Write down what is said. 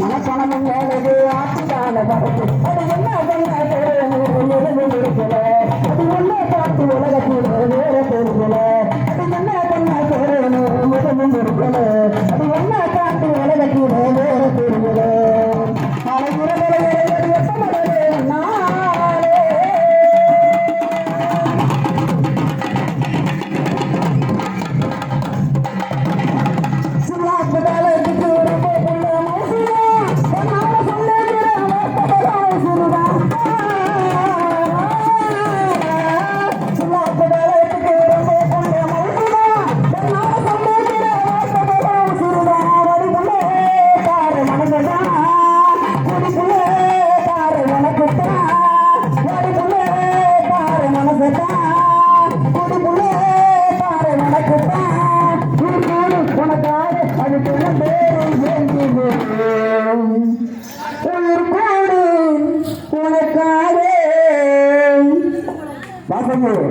மனப்பணமும் ஏழது ஆட்டுக்கான மரத்து அது என்ன போகுது